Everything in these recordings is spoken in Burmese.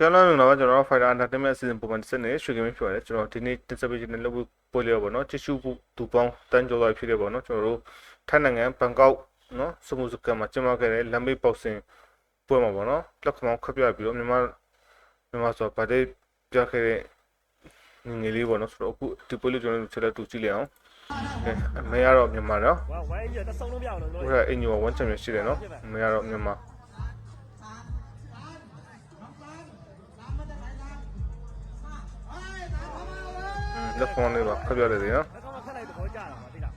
ကဲလာမင်္ဂလာပါကျွန်တော်တို့ Fighter Entertainment အစီအစဉ်ပုံမှန်တစ်စက်နဲ့ရွှေကင်းဖြစ်ပါတယ်ကျွန်တော်ဒီနေ့တင်ဆက်ပေးခြင်းနဲ့လုပ်ဖို့ပွဲလေးပါတော့ချစ်ရှုဖို့ဒူပေါင်းတန်းကျော်လိုက်ဖြစ်တယ်ပေါ့နော်ကျွန်တော်တို့ထိုင်းနိုင်ငံဘန်ကောက်နော်စမုစကန်မှာကျင်းပခဲ့တဲ့လမ်းမေးပေါက်စင်ပွဲမှာပေါ့နော်လက်ခမောင်းခပ်ပြပြီးတော့မြန်မာမြန်မာဆိုဗာဒေးပြခဲ့တဲ့ငငယ်လေးပေါ့နော်ဆိုတော့အခုဒီပွဲလေးကျွန်တော်တို့ချက်လက်တူကြည့်လိုက်အောင်ကဲအမေကတော့မြန်မာနော်ဝဝိုင်းရတဆုံးလုံးပြအောင်လို့ဘုရားအင်ဂျီဝဝမ်းချန်ပီယံရှိတယ်နော်အမေကတော့မြန်မာ လက်ဖောင်းလေးပါခပ်ပြတယ်နော်အကောင်ခက်လိုက်တော့ကြာတာပါသိလား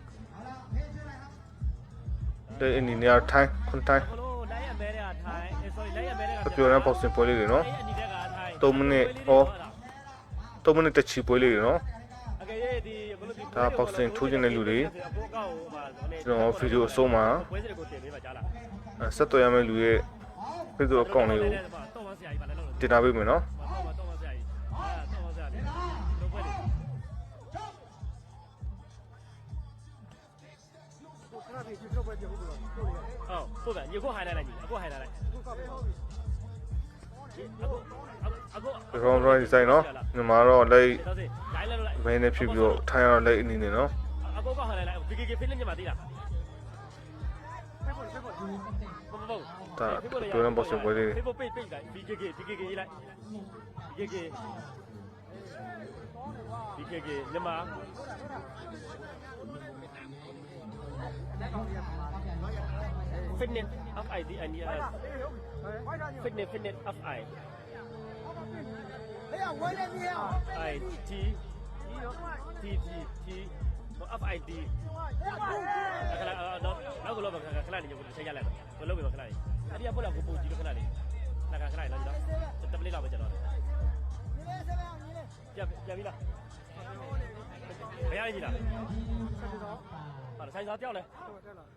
တဲ့အနေနဲ့ထိုင်းခွန်ထိုင်းဘလို့လိုက်ရမဲတဲ့ကထိုင်း sorry လိုက်ရမဲတဲ့ကပြောရမ်းပေါက်စင်ပွဲလေးတွေနော်အဲ့ဒီတက်ကထိုင်း3မိနစ်ဩ3မိနစ်တချီပွဲလေးတွေနော်အကယ်၍ဒီဘလို့ဒီဒါပေါက်စင်ထိုးခြင်းတဲ့လူတွေအပေါ်ကောက်ဟိုမှာကျွန်တော်ဗီဒီယိုအဆုံးမှာပွဲစစ်ကိုတင်ပေးပါကြားလားအဲဆက်သွယ်ရမယ့်လူရဲ့ Facebook account လေးကိုတော့မဆရာကြီးပါလည်းလို့တင်ထားပေးမယ်နော် ဟုတ်ဟုတ်ဗျညကိုဟိုင်လိုက်လိုက်ညီအကိုဟိုင်လိုက်လိုက်အကိုအကိုအကို round round design နော်မြန်မာတော့လက်တော့စေလိုက်လိုက်လိုက်မင်းနဲ့ဖြစ်ပြီးတော့ထိုင်းရလက်အနေနဲ့နော်အကောကဟန်လိုက်လိုက်ဒီကေကေဖိလင်းညမှာသေးလားဘဘဘဒါပြောရမ်းပေါက်စင်ပွဲလေးတွေဖေဖို့ပိတ်ပိတ်လိုက်ဒီကေကေဒီကေကေရေးလိုက်ဒီကေကေဒီကေကေညမှာ fitness of i d and yes fitness fitness of i i t t t t of i d ခလာတော့နောက်ကတော့ခလာနေကြဘူးချိန်ရလိုက်တော့ဘယ်လိုပဲခလာနေအဲ့ဒီကပို့လာကိုပို့ကြည့်လို့ခလာနေလာခလာနေလားတော့တပလေးလောက်ပဲကျွန်တော်ပြပြပြီလား ဘယ်ရည်ကြီးလားဟာဆိုင်စားပြောက်လဲ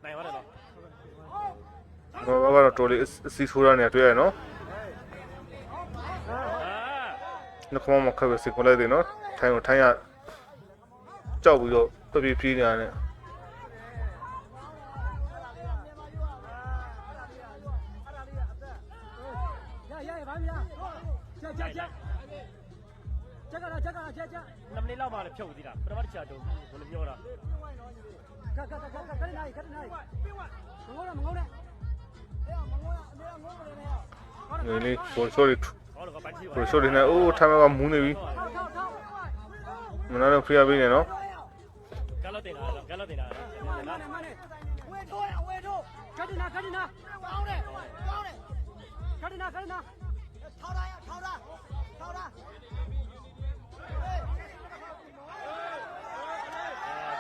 နိုင်ပါတယ်တော့ဘာဘာကတော့တော်လေးအစီဆိုးရနေတွေ့ရနော်အာနှခမောင်းမခက်ပဲစကိုလိုက်တယ်နော်ထိုင်းကိုထိုင်းရကြောက်ပြီးတော့ပြပြပြေးနေရတယ် နမလေးလောက်မှလည်းဖြုတ်သေးတာပထမတစ်ချက်တော့ဘယ်လိုပြောတာငယ်လေးပေါ်ဆိုရီဟောတော့ပိုင်းကြီးပါပေါ်ဆိုရီနဲ့အိုးထိုင်းကမူးနေပြီမနာတော့ဖျားပေးနေနော်ကလောတင်လာကလောတင်လာနော်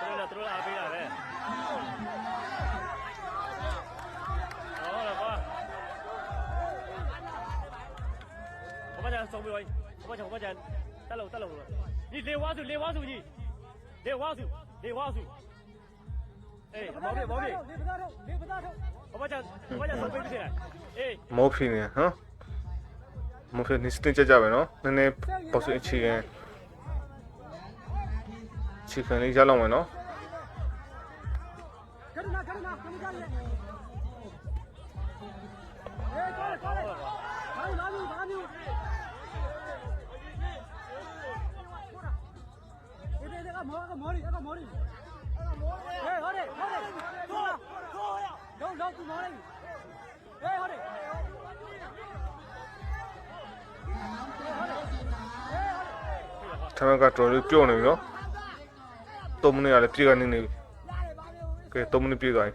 သူတို့လည်းသူတို့အားပေးတာပဲဟောတော့ကွာဘာမှမဆုံးပြီးဘာမှမဘာမှတက်လို့တက်လို့ဒီလေဝါစုလေဝါစုကြီးလေဝါစုလေဝါစုအေးမောင်မောင်ဘာမှဘာမှဘာမှဆုံးပြီးပြီလားအေးမောဖီနေဟမ်မောဖီနေစတင်ကြကြပဲနော်နည်းနည်းပေါ်စင်ချီက န်ချီကန်လေးရလောက်မယ်နော်ထိုင်းကတော်လေးပြုတ်နေပြီနော် 3မိနစ်ရလည်းပြေကနေနေပြီကဲ3မိနစ်ပြေသွားပြီ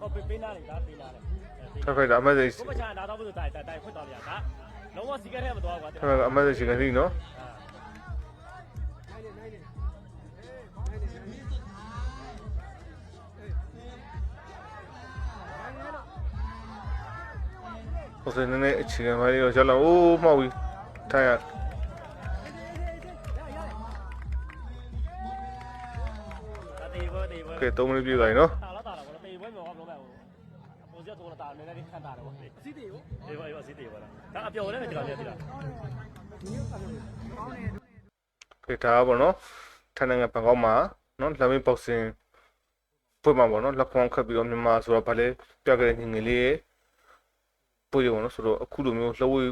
ဟောပေးနာလေဒါပေးနာလေထိုင်းကအမတ်စိတ်ဘုမချာနာတော့ဘူးတိုင်တိုင်ဖွင့်တော်ဗျာဒါလုံးဝစီကရက်ထဲမသွားကွာထိုင်းကအမတ်စိတ်ချီကန်စီနော်ဟိုစနေနေ့အချိန်ပိုင်းလေးတော့ရလောက်အိုးမှောက်ပြီထိုင်းရ တေဘောတေဘောကဲ3မိနစ်ပြေသွားပြီနော်တာလာတာဘောတေဘောမောဘလောပဲအပေါ်စီတော့တာနည်းနည်းခံတာတော့စီတေရောတေဘောရောစီတေဘောလားဒါအပျော်လည်းဒီကောင်လေးဒီလားကဲဒါကပေါ့နော်ထိုင်းနိုင်ငံဘန်ကောက်မှာနော်လမ်းမေးပေါက်စင်ဖွင့်မှာပေါ့နော်လက်ဖောင်းခတ်ပြီးတော့မြန်မာဆိုတော့ဗာလဲပြခဲ့တဲ့ညီငယ်လေးရဲ့ပပွဲတွေပေါ့နော်ဆိုတော့အခုလိုမျိုးလှုပ်ဝေး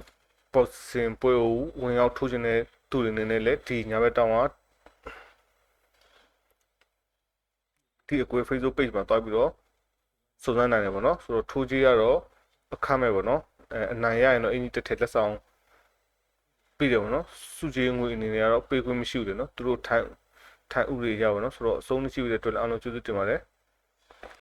ပေါ်စင်ပွဲကိုဝင်ရောက်ထိုးခြင်းတဲ့သူတွေအနေနဲ့လည်းဒီညာဘက်တောင်က ဒီအကွေ Facebook page မှာတွားပြီးတော့စုံစမ်းနိုင်တယ်ပေါ့နော်ဆိုတော့ထိုးကြီးကတော့အခမဲ့ပေါ့နော်အဲအနိုင်ရရင်တော့အင်ကြီးတစ်ထက်လက်ဆောင်ပြီးတယ်ပေါ့နော်စုကြီးငွေအနေနဲ့ကတော့ပေးခွင့်မရှိဘူးတယ်နော်သူတို့ထိုင်ထိုင်ဥတွေရပါတော့ဆိုတော့အဆုံးမရှိဘူးတဲ့အတွက်လည်းအားလုံးကျေးဇူးတင်ပါတယ်